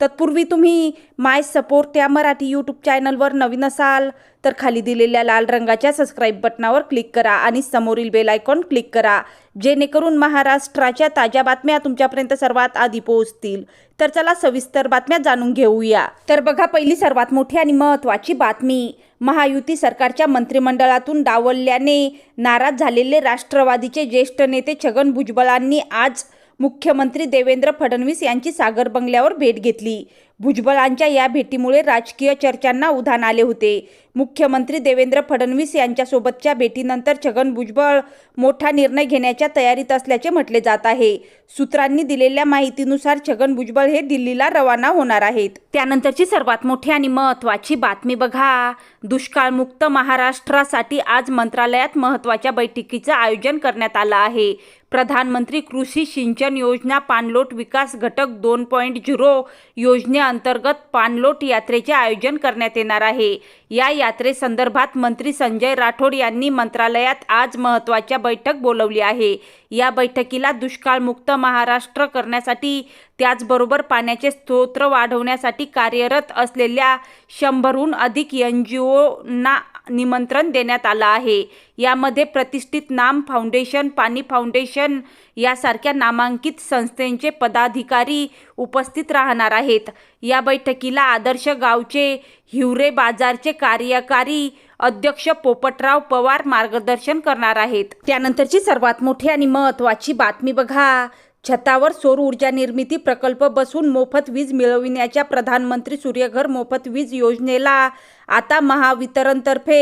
तत्पूर्वी तुम्ही माय सपोर्ट त्या मराठी यूट्यूब चॅनलवर नवीन असाल तर खाली दिलेल्या लाल रंगाच्या सबस्क्राईब बटनावर क्लिक करा आणि समोरील बेल आयकॉन क्लिक करा. जेणेकरून महाराष्ट्राच्या ताज्या बातम्या तुमच्यापर्यंत सर्वात आधी पोहोचतील. तर चला सविस्तर बातम्या जाणून घेऊया. तर बघा पहिली सर्वात मोठी आणि महत्त्वाची बातमी. महायुती सरकारच्या मंत्रिमंडळातून डावलल्याने नाराज झालेले राष्ट्रवादीचे ज्येष्ठ नेते छगन भुजबळांनी आज मुख्यमंत्री देवेंद्र फडणवीस यांची सागर बंगल्यावर भेट घेतली. भुजबळांच्या या भेटीमुळे राजकीय चर्चांना उधाण आले होते. मुख्यमंत्री देवेंद्र फडणवीस यांच्यासोबतच्या भेटीनंतर छगन भुजबळ मोठा निर्णय घेण्याच्या तयारीत असल्याचे म्हटले जात आहे. सूत्रांनी दिलेल्या माहितीनुसार छगन भुजबळ हे दिल्लीला रवाना होणार आहेत. त्यानंतरची सर्वात मोठी आणि महत्त्वाची बातमी बघा. दुष्काळमुक्त महाराष्ट्रासाठी आज मंत्रालयात महत्त्वाच्या बैठकीचं आयोजन करण्यात आलं आहे. प्रधानमंत्री कृषी सिंचन योजना पाणलोट विकास घटक दोन पॉईंट झिरो योजनेअंतर्गत पाणलोट यात्रेचे आयोजन करण्यात येणार आहे. या यात्रेसंदर्भात मंत्री संजय राठोड यांनी मंत्रालयात आज महत्त्वाच्या बैठक बोलवली आहे. या बैठकीला दुष्काळमुक्त महाराष्ट्र करण्यासाठी त्याचबरोबर पाण्याचे स्तोत्र वाढवण्यासाठी कार्यरत असलेल्या शंभरहून अधिक एन जी ओना निमंत्रण देण्यात आलं आहे. यामध्ये प्रतिष्ठित नाम फाउंडेशन पाणी फाउंडेशन यासारख्या नामांकित संस्थेचे पदाधिकारी उपस्थित राहणार आहेत. या बैठकीला आदर्श गावचे हिवरे बाजारचे कार्यकारी अध्यक्ष पोपटराव पवार मार्गदर्शन करणार आहेत. त्यानंतरची सर्वात मोठी आणि महत्त्वाची बातमी बघा. छतावर सौर ऊर्जा निर्मिती प्रकल्प बसून मोफत वीज मिळविण्याच्या प्रधानमंत्री सूर्यघर मोफत वीज योजनेला आता महावितरणतर्फे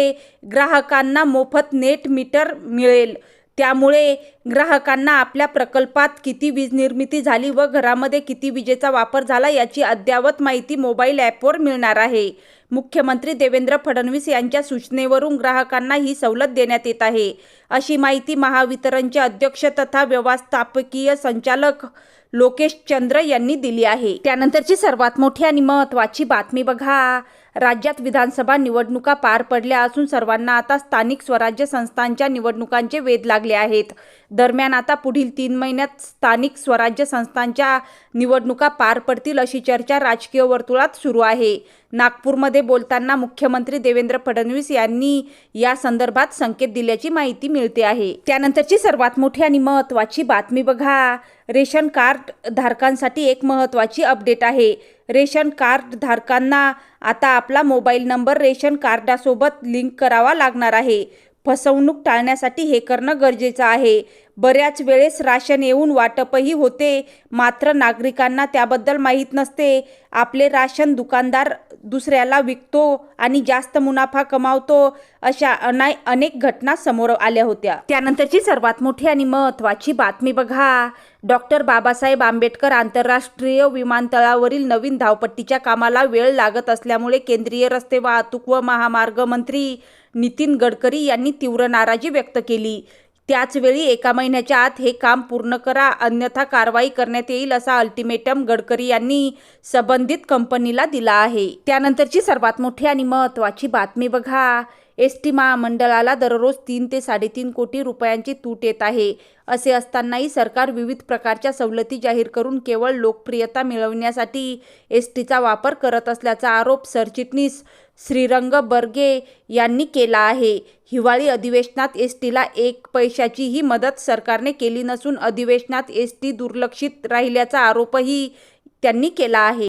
ग्राहकांना मोफत नेट मीटर मिळेल. त्यामुळे ग्राहकांना आपल्या प्रकल्पात किती वीज निर्मिती झाली व घरामध्ये किती विजेचा वापर झाला याची अद्ययावत माहिती मोबाईल ॲपवर मिळणार आहे. मुख्यमंत्री देवेंद्र फडणवीस यांच्या सूचनेवरून ग्राहकांना ही सवलत देण्यात येत आहे. अशी माहिती महावितरणचे अध्यक्ष तथा व्यवस्थापकीय संचालक लोकेश चंद्र यांनी दिली आहे. त्यानंतरची सर्वात मोठी आणि महत्त्वाची बातमी बघा. राज्यात विधानसभा निवडणुका पार पडल्या असून सर्वांना आता स्थानिक स्वराज्य संस्थांच्या निवडणुकांचे वेध लागले आहेत. दरम्यान आता पुढील तीन महिन्यात स्थानिक स्वराज्य संस्थांच्या निवडणुका पार पडतील अशी चर्चा राजकीय वर्तुळात सुरू आहे. नागपूरमध्ये बोलताना मुख्यमंत्री देवेंद्र फडणवीस यांनी या संदर्भात संकेत दिल्याची माहिती मिळते आहे. त्यानंतरची सर्वात मोठी आणि महत्त्वाची बातमी बघा. रेशन कार्ड धारकांसाठी एक महत्त्वाची अपडेट आहे. रेशन कार्ड धारकांना आता आपला मोबाईल नंबर रेशन कार्डासोबत लिंक करावा लागणार आहे. फसवणूक टाळण्यासाठी हे करणं गरजेचं आहे. बऱ्याच वेळेस राशन येऊन वाटपही होते. मात्र नागरिकांना त्याबद्दल माहीत नसते. आपले राशन दुकानदार दुसऱ्याला विकतो आणि जास्त मुनाफा कमावतो अशा अना अनेक घटना समोर आल्या होत्या. त्यानंतरची सर्वात मोठी आणि महत्त्वाची बातमी बघा. डॉक्टर बाबासाहेब आंबेडकर आंतरराष्ट्रीय विमानतळावरील नवीन धावपट्टीच्या कामाला वेळ लागत असल्यामुळे केंद्रीय रस्ते वाहतूक व महामार्ग मंत्री नितीन गडकरी यांनी तीव्र नाराजी व्यक्त केली. त्याचवेळी एका महिन्याच्या आत हे काम पूर्ण करा अन्यथा कारवाई करण्यात येईल असा अल्टिमेटम गडकरी यांनी संबंधित कंपनीला दिला आहे. त्यानंतरची सर्वात मोठी आणि महत्त्वाची बातमी बघा. एस टी महामंडळाला दररोज तीन ते साडेतीन कोटी रुपयांची तूट येत आहे. असे असतानाही सरकार विविध प्रकारच्या सवलती जाहीर करून केवळ लोकप्रियता मिळवण्यासाठी एस टीचा वापर करत असल्याचा आरोप सरचिटणीस श्रीरंग बर्गे यांनी केला आहे. हिवाळी अधिवेशनात एस टीला एक पैशाचीही मदत सरकारने केली नसून अधिवेशनात एस टी दुर्लक्षित राहिल्याचा आरोपही त्यांनी केला आहे.